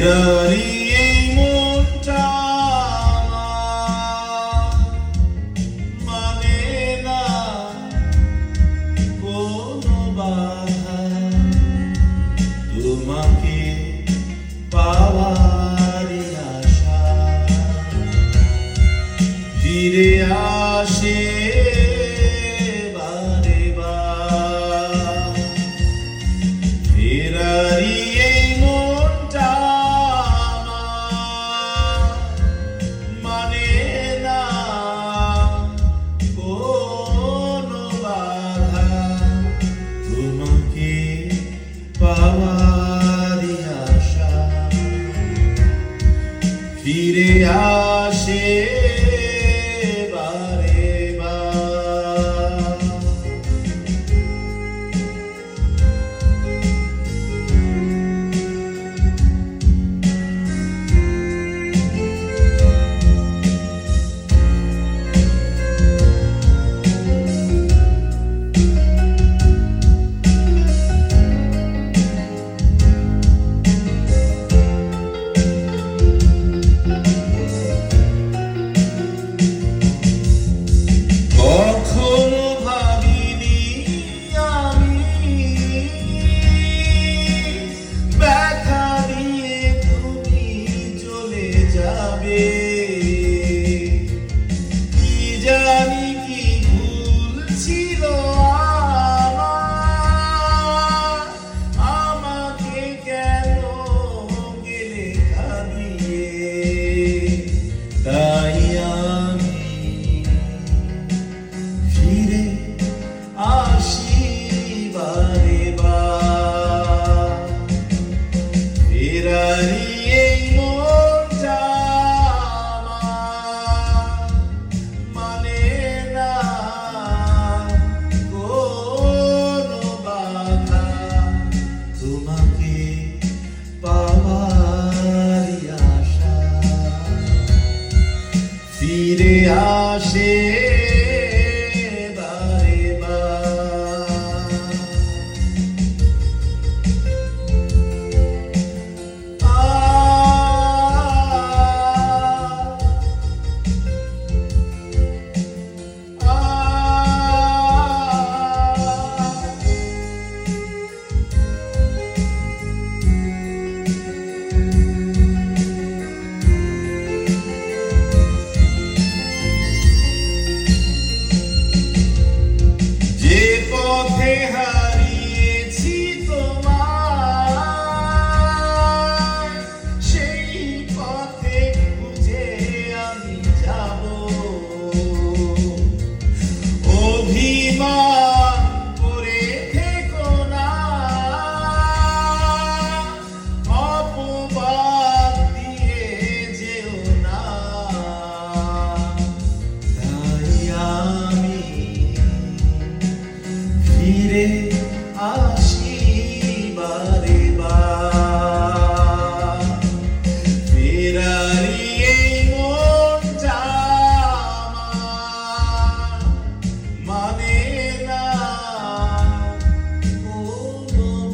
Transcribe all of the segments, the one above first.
ফেরারি এই মনটা মানে না কোনো বাধা। তোমাকে পাওয়ারি আশা। ফিরে আসে Shri saber. আসে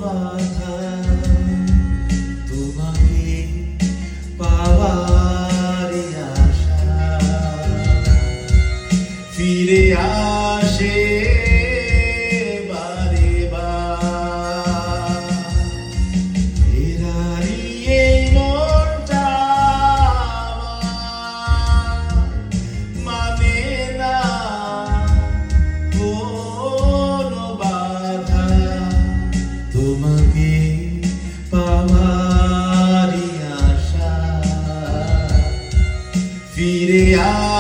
পাথা Yeah.